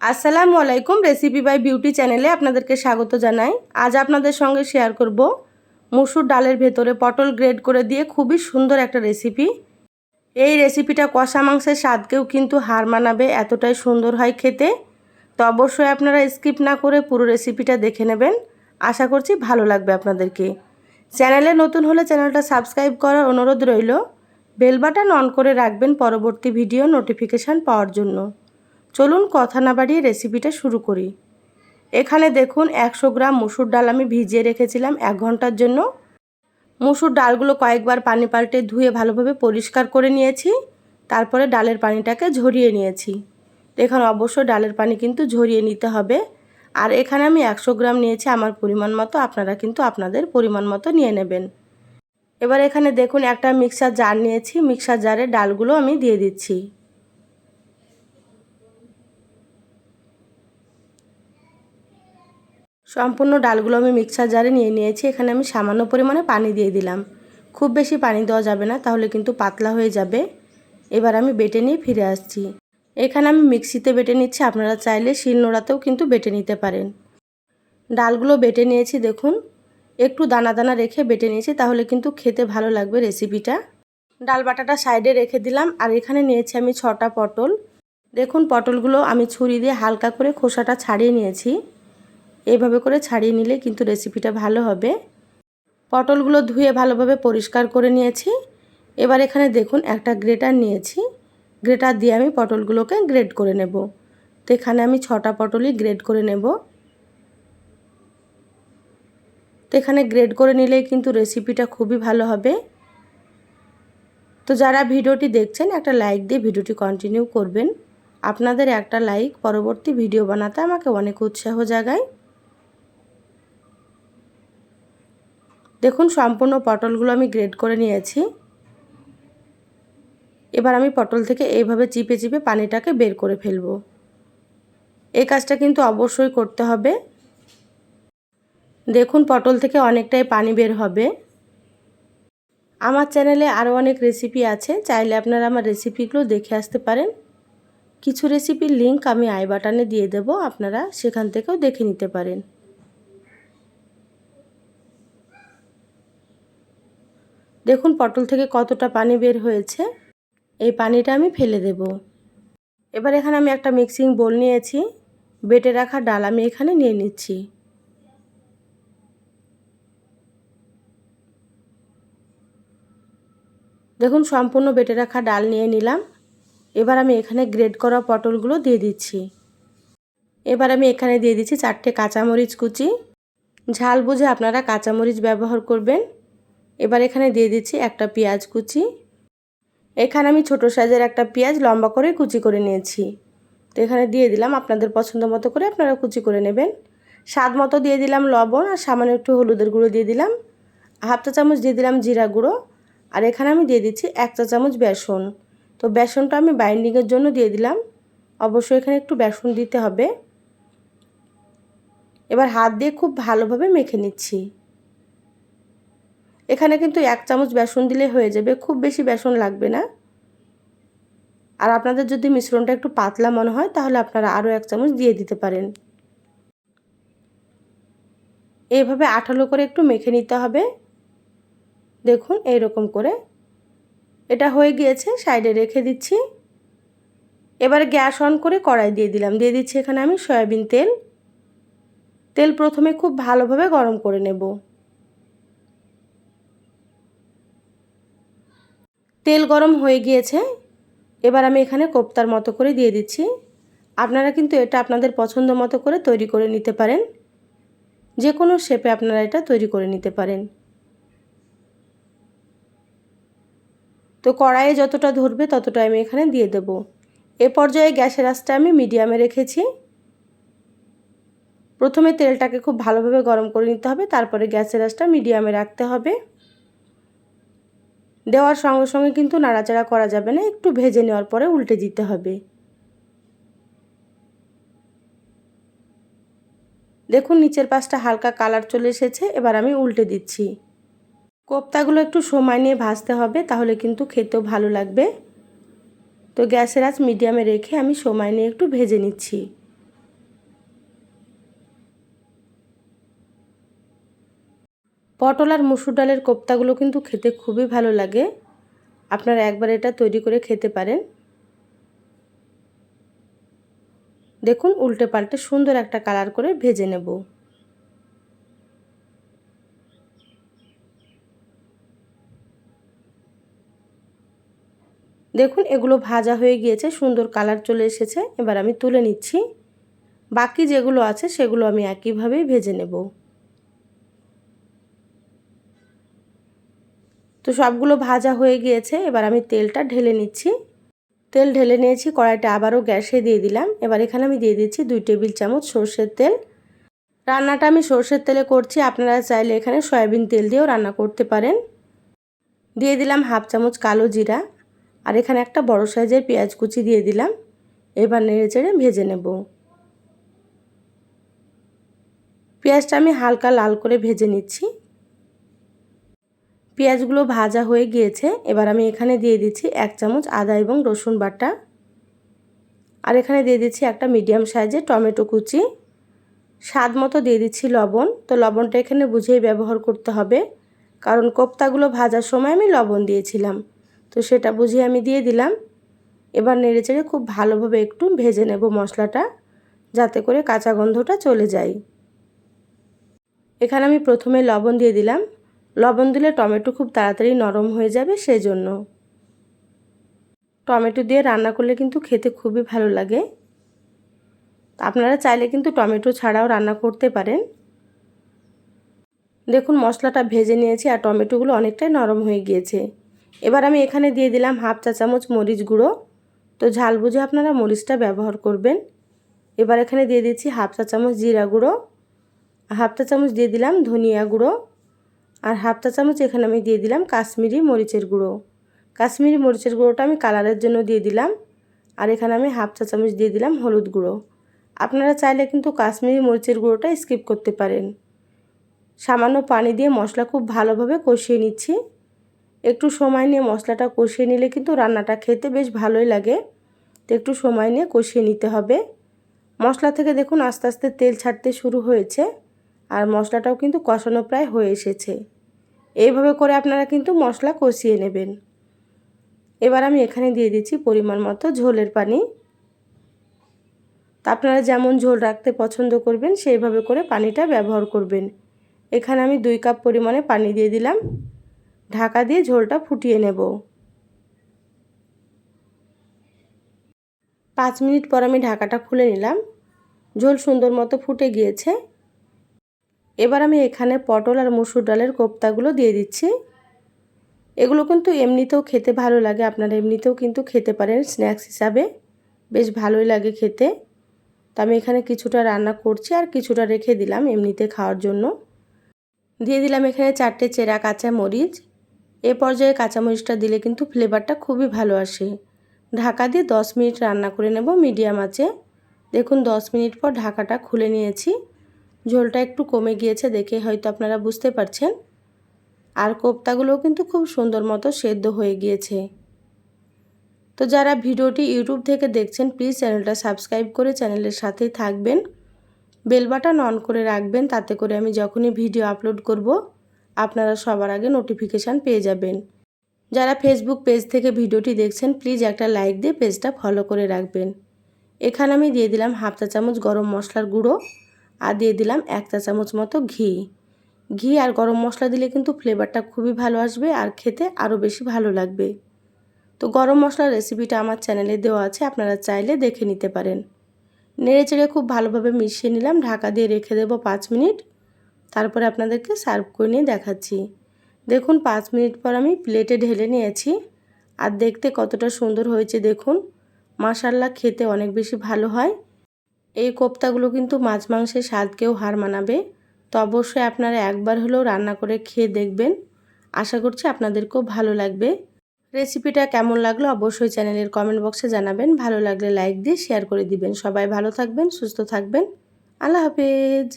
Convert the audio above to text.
আসসালামু আলাইকুম recipe by beauty চ্যানেলে আপনাদেরকে স্বাগত জানাই। আজ আপনাদের সঙ্গে শেয়ার করব মুসুর ডালের ভেতরে পটল গ্রেড করে দিয়ে খুবই সুন্দর একটা রেসিপি এই রেসিপিটা কষা মাংসের স্বাদকেও কিন্তু হার মানাবে, এতটাই সুন্দর হয় খেতে। তো অবশ্যই আপনারা স্কিপ না করে পুরো রেসিপিটা দেখে নেবেন। আশা করছি ভালো লাগবে আপনাদেরকে। চ্যানেলে নতুন হলে চ্যানেলটা সাবস্ক্রাইব করার অনুরোধ রইল। বেল বাটন অন করে রাখবেন পরবর্তী ভিডিও নোটিফিকেশান পাওয়ার জন্য। চলুন কথা না বাড়িয়ে রেসিপিটা শুরু করি। এখানে দেখুন একশো গ্রাম মুসুর ডাল আমি ভিজিয়ে রেখেছিলাম এক ঘণ্টার জন্য। মুসুর ডালগুলো কয়েকবার পানি পাল্টে ধুয়ে ভালোভাবে পরিষ্কার করে নিয়েছি। তারপরে ডালের পানিটাকে ঝরিয়ে নিয়েছি। এখানে অবশ্যই ডালের পানি কিন্তু ঝরিয়ে নিতে হবে। আর এখানে আমি একশো গ্রাম নিয়েছি, আমার পরিমাণ মতো। আপনারা কিন্তু আপনাদের পরিমাণ মতো নিয়ে নেবেন। এবার এখানে দেখুন একটা মিক্সার জার নিয়েছি। মিক্সার জারে ডালগুলো আমি দিয়ে দিচ্ছি। সম্পূর্ণ ডালগুলো আমি মিক্সার জারে নিয়ে নিয়েছি, এখানে আমি সামান্য পরিমাণে পানি দিয়ে দিলাম। খুব বেশি পানি দেওয়া যাবে না, তাহলে কিন্তু পাতলা হয়ে যাবে। এবার আমি বেটে নিয়ে ফিরে আসছি। এখানে আমি মিক্সিতে বেটে নিচ্ছি, আপনারা চাইলে শিলনোড়াতেও কিন্তু বেটে নিতে পারেন। ডালগুলো বেটে নিয়েছি, দেখুন। একটু দানা দানা রেখে বেটে নিয়েছি, তাহলে কিন্তু খেতে ভালো লাগবে রেসিপিটা। ডাল বাটাটা সাইডে রেখে দিলাম, আর এখানে নিয়েছি আমি ছটা পটল। দেখুন, পটলগুলো আমি ছুরি দিয়ে হালকা করে খোসাটা ছাড়িয়ে নিয়েছি। এইভাবে করে ছাড়িয়ে নিলে কিন্তু রেসিপিটা ভালো হবে। পটলগুলো ধুয়ে ভালোভাবে পরিষ্কার করে নিয়েছি। এবার এখানে দেখুন একটা গ্রেটার নিয়েছি। গ্রেটার দিয়ে আমি পটলগুলোকে গ্রেড করে নেব। তো এখানে আমি ছটা পটলই গ্রেড করে নেব। তো এখানে গ্রেড করে নিলেই কিন্তু রেসিপিটা খুবই ভালো হবে। তো যারা ভিডিওটি দেখছেন, একটা লাইক দিয়ে ভিডিওটি কন্টিনিউ করবেন। আপনাদের একটা লাইক পরবর্তী ভিডিও বানাতে আমাকে অনেক উৎসাহ জাগায়। দেখুন, সম্পূর্ণ পটলগুলো আমি গ্রেড করে নিয়েছি। এবার আমি পটল থেকে এইভাবে চিপে চিপে পানিটাকে বের করে ফেলব। এই কাজটা কিন্তু অবশ্যই করতে হবে। দেখুন, পটল থেকে অনেকটাই পানি বের হবে। আমার চ্যানেলে আরও অনেক রেসিপি আছে, চাইলে আপনারা আমার রেসিপিগুলো দেখে আসতে পারেন। কিছু রেসিপির লিঙ্ক আমি আই বাটনে দিয়ে দেব, আপনারা সেখান থেকেও দেখে নিতে পারেন। দেখুন পটল থেকে কতটা পানি বের হয়েছে। এই পানিটা আমি ফেলে দেব। এবার এখানে আমি একটা মিক্সিং বোল নিয়েছি। বেটে রাখা ডাল আমি এখানে নিয়ে নিচ্ছি। দেখুন সম্পূর্ণ বেটে রাখা ডাল নিয়ে নিলাম। এবার আমি এখানে গ্রেড করা পটলগুলো দিয়ে দিচ্ছি। এবার আমি এখানে দিয়ে দিচ্ছি চারটে কাঁচামরিচ কুচি। ঝাল বুঝে আপনারা কাঁচামরিচ ব্যবহার করবেন। এবার এখানে দিয়ে দিচ্ছি একটা পেঁয়াজ কুচি। এখানে আমি ছোট সাইজের একটা পেঁয়াজ লম্বা করে কুচি করে নিয়েছি। তো এখানে দিয়ে দিলাম, আপনাদের পছন্দ মতো করে আপনারা কুচি করে নেবেন। স্বাদ মতো দিয়ে দিলাম লবণ আর সামান্য একটু হলুদের গুঁড়ো দিয়ে দিলাম। হাফ চা চামচ দিয়ে দিলাম জিরা গুঁড়ো। আর এখানে আমি দিয়ে দিচ্ছি এক চা চামচ বেসন। তো বেসনটা আমি বাইন্ডিংয়ের জন্য দিয়ে দিলাম। অবশ্যই এখানে একটু বেসন দিতে হবে। এবার হাত দিয়ে খুব ভালোভাবে মেখে নিচ্ছি। এখানে কিন্তু এক চামচ বেসন দিলে হয়ে যাবে, খুব বেশি বেসন লাগবে না। আর আপনাদের যদি মিশ্রণটা একটু পাতলা মনে হয়, তাহলে আপনারা আরও এক চামচ দিয়ে দিতে পারেন। এইভাবে আঠালো করে একটু মেখে নিতে হবে। দেখুন এই রকম করে। এটা হয়ে গিয়েছে, সাইডে রেখে দিচ্ছি। এবারে গ্যাস অন করে কড়াই দিয়ে দিলাম। দিয়ে দিচ্ছি এখানে আমি সয়াবিন তেল। তেল প্রথমে খুব ভালোভাবে গরম করে নেব। তেল গরম হয়ে গিয়েছে। এবার আমি এখানে কোপ্তার মতো করে দিয়ে দিচ্ছি। আপনারা কিন্তু এটা আপনাদের পছন্দ মতো করে তৈরি করে নিতে পারেন। যে কোনো শেপে আপনারা এটা তৈরি করে নিতে পারেন। তো কড়াইয়ে যতটা ধরবে ততটা আমি এখানে দিয়ে দেব। এ পর্যায়ে গ্যাসের আঁচটা আমি মিডিয়ামে রেখেছি। প্রথমে তেলটাকে খুব ভালোভাবে গরম করে নিতে হবে। তারপরে গ্যাসের আঁচটা মিডিয়ামে রাখতে হবে। দেওয়ার সঙ্গে সঙ্গে কিন্তু নাড়াচাড়া করা যাবে না, একটু ভেজে নেওয়ার পরে উল্টে দিতে হবে। দেখুন, নিচের পাশটা হালকা কালার চলে এসেছে, এবার আমি উল্টে দিচ্ছি। কোপ্তাগুলো একটু সময় নিয়ে ভাজতে হবে, তাহলে কিন্তু খেতেও ভালো লাগবে। তো গ্যাসের আঁচ মিডিয়ামে রেখে আমি সময় নিয়ে একটু ভেজে নিচ্ছি। পটল আর মুসুর ডালের কোপ্তাগুলো কিন্তু খেতে খুবই ভালো লাগে। আপনারা একবার এটা তৈরি করে খেতে পারেন। দেখুন, উল্টে পাল্টে সুন্দর একটা কালার করে ভেজে নেব। দেখুন, এগুলো ভাজা হয়ে গিয়েছে, সুন্দর কালার চলে এসেছে। এবার আমি তুলে নিচ্ছি। বাকি যেগুলো আছে, সেগুলো আমি একইভাবেই ভেজে নেব। তো সবগুলো ভাজা হয়ে গিয়েছে। এবার আমি তেলটা ঢেলে নিচ্ছি। তেল ঢেলে নিয়েছি, কড়াইটা আবারও গ্যাসে দিয়ে দিলাম। এবার এখানে আমি দিয়ে দিচ্ছি দুই টেবিল চামচ সর্ষের তেল। রান্নাটা আমি সর্ষের তেলে করছি। আপনারা চাইলে এখানে সয়াবিন তেল দিয়েও রান্না করতে পারেন। দিয়ে দিলাম হাফ চামচ কালো জিরা। আর এখানে একটা বড় সাইজের পেঁয়াজ কুচি দিয়ে দিলাম। এবার নেড়ে চেড়ে ভেজে নেব। পেঁয়াজটা আমি হালকা লাল করে ভেজে নিচ্ছি। পেঁয়াজগুলো ভাজা হয়ে গিয়েছে, এবার আমি এখানে দিয়ে দিচ্ছি এক চামচ আদা এবং রসুন বাটা। আর এখানে দিয়ে দিচ্ছি একটা মিডিয়াম সাইজের টমেটো কুচি। স্বাদ মতো দিয়ে দিচ্ছি লবণ। তো লবণটা এখানে বুঝেই ব্যবহার করতে হবে, কারণ কোপ্তাগুলো ভাজার সময় আমি লবণ দিয়েছিলাম। তো সেটা বুঝিয়ে আমি দিয়ে দিলাম। এবার নেড়ে চেড়ে খুব ভালোভাবে একটু ভেজে নেব মশলাটা, যাতে করে কাঁচা গন্ধটা চলে যায়। এখানে আমি প্রথমে লবণ দিয়ে দিলাম। লবণ দিলে টমেটো খুব তাড়াতাড়ি নরম হয়ে যাবে সেই জন্য টমেটো দিয়ে রান্না করলে কিন্তু খেতে খুবই ভালো লাগে। আপনারা চাইলে কিন্তু টমেটো ছাড়াও রান্না করতে পারেন। দেখুন, মশলাটা ভেজে নিয়েছি আর টমেটোগুলো অনেকটাই নরম হয়ে গিয়েছে। এবার আমি এখানে দিয়ে দিলাম হাফ চা চামচ মরিচ গুঁড়ো। তো ঝাল বুঝে আপনারা মরিচটা ব্যবহার করবেন। এবার এখানে দিয়ে দিচ্ছি হাফ চা চামচ জিরা গুঁড়ো। হাফ চা চামচ দিয়ে দিলাম ধনিয়া গুঁড়ো। আর হাফ চা চামচ এখানে আমি দিয়ে দিলাম কাশ্মীরি মরিচের গুঁড়ো। কাশ্মীরি মরিচের গুঁড়োটা আমি কালারের জন্য দিয়ে দিলাম। আর এখানে আমি হাফ চা চামচ দিয়ে দিলাম হলুদ গুঁড়ো। আপনারা চাইলে কিন্তু কাশ্মীরি মরিচের গুঁড়োটা স্কিপ করতে পারেন। সামান্য পানি দিয়ে মশলা খুব ভালোভাবে কষিয়ে নিচ্ছি। একটু সময় নিয়ে মশলাটা কষিয়ে নিলে কিন্তু রান্নাটা খেতে বেশ ভালোই লাগে। তো একটু সময় নিয়ে কষিয়ে নিতে হবে। মশলা থেকে দেখুন আস্তে আস্তে তেল ছাড়তে শুরু হয়েছে। আর মশলাটাও কিন্তু কষানো প্রায় হয়ে এসেছে। এইভাবে করে আপনারা কিন্তু মশলা কষিয়ে নেবেন। এবার আমি এখানে দিয়ে দিচ্ছি পরিমাণ মতো ঝোলের পানি। তা আপনারা যেমন ঝোল রাখতে পছন্দ করবেন, সেইভাবে করে পানিটা ব্যবহার করবেন। এখানে আমি দুই কাপ পরিমাণে পানি দিয়ে দিলাম। ঢাকা দিয়ে ঝোলটা ফুটিয়ে নেব। পাঁচ মিনিট পর আমি ঢাকাটা খুলে নিলাম। ঝোল সুন্দর মতো ফুটে গিয়েছে। এবার আমি এখানে পটল আর মুসুর ডালের কোপ্তাগুলো দিয়ে দিচ্ছি। এগুলো কিন্তু এমনিতেও খেতে ভালো লাগে, আপনারা এমনিতেও কিন্তু খেতে পারেন স্ন্যাক্স হিসাবে। বেশ ভালোই লাগে খেতে। তো আমি এখানে কিছুটা রান্না করছি আর কিছুটা রেখে দিলাম এমনিতে খাওয়ার জন্য। দিয়ে দিলাম এখানে চারটে চেরা কাঁচা মরিচ এ পর্যায়ে কাঁচামরিচটা দিলে কিন্তু ফ্লেভারটা খুবই ভালো আসে। ঢাকা দিয়ে দশ মিনিট রান্না করে নেব মিডিয়াম আছে দেখুন দশ মিনিট পর ঢাকাটা খুলে নিয়েছি। ঝোলটা একটু কমে গিয়েছে দেখে হয়তো আপনারা বুঝতে পারছেন। আর কোপ্তাগুলোও কিন্তু খুব সুন্দর মতো সেদ্ধ হয়ে গিয়েছে। তো যারা ভিডিওটি ইউটিউব থেকে দেখছেন, প্লিজ চ্যানেলটা সাবস্ক্রাইব করে চ্যানেলের সাথেই থাকবেন। বেল বাটন অন করে রাখবেন, তাতে করে আমি যখনই ভিডিও আপলোড করব, আপনারা সবার আগে নোটিফিকেশান পেয়ে যাবেন। যারা ফেসবুক পেজ থেকে ভিডিওটি দেখছেন, প্লিজ একটা লাইক দিয়ে পেজটা ফলো করে রাখবেন। এখানে আমি দিয়ে দিলাম হাফ চা চামচ গরম মশলার গুঁড়ো। আর দিয়ে দিলাম এক চা চামচ মতো ঘি। ঘি আর গরম মশলা দিলে কিন্তু ফ্লেভারটা খুবই ভালো আসবে আর খেতে আরও বেশি ভালো লাগবে। তো গরম মশলার রেসিপিটা আমার চ্যানেলে দেওয়া আছে, আপনারা চাইলে দেখে নিতে পারেন। নেড়ে চেড়ে খুব ভালোভাবে মিশিয়ে নিলাম, ঢাকা দিয়ে রেখে দেবো পাঁচ মিনিট। তারপরে আপনাদেরকে সার্ভ করে নিয়ে দেখাচ্ছি। দেখুন, পাঁচ মিনিট পর আমি প্লেটে ঢেলে নিয়েছি। আর দেখতে কতটা সুন্দর হয়েছে, দেখুন। মাসাল্লা খেতে অনেক বেশি ভালো হয়। এই কোপ্তাগুলো কিন্তু মাছ মাংসের স্বাদকেও হার মানাবে। তো অবশ্যই আপনারা একবার হলেও রান্না করে খেয়ে দেখবেন। আশা করছি আপনাদেরকেও ভালো লাগবে। রেসিপিটা কেমন লাগল অবশ্যই চ্যানেলের কমেন্ট বক্সে জানাবেন। ভালো লাগলে লাইক দিয়ে শেয়ার করে দিবেন। সবাই ভালো থাকবেন, সুস্থ থাকবেন। আল্লাহ হাফেজ।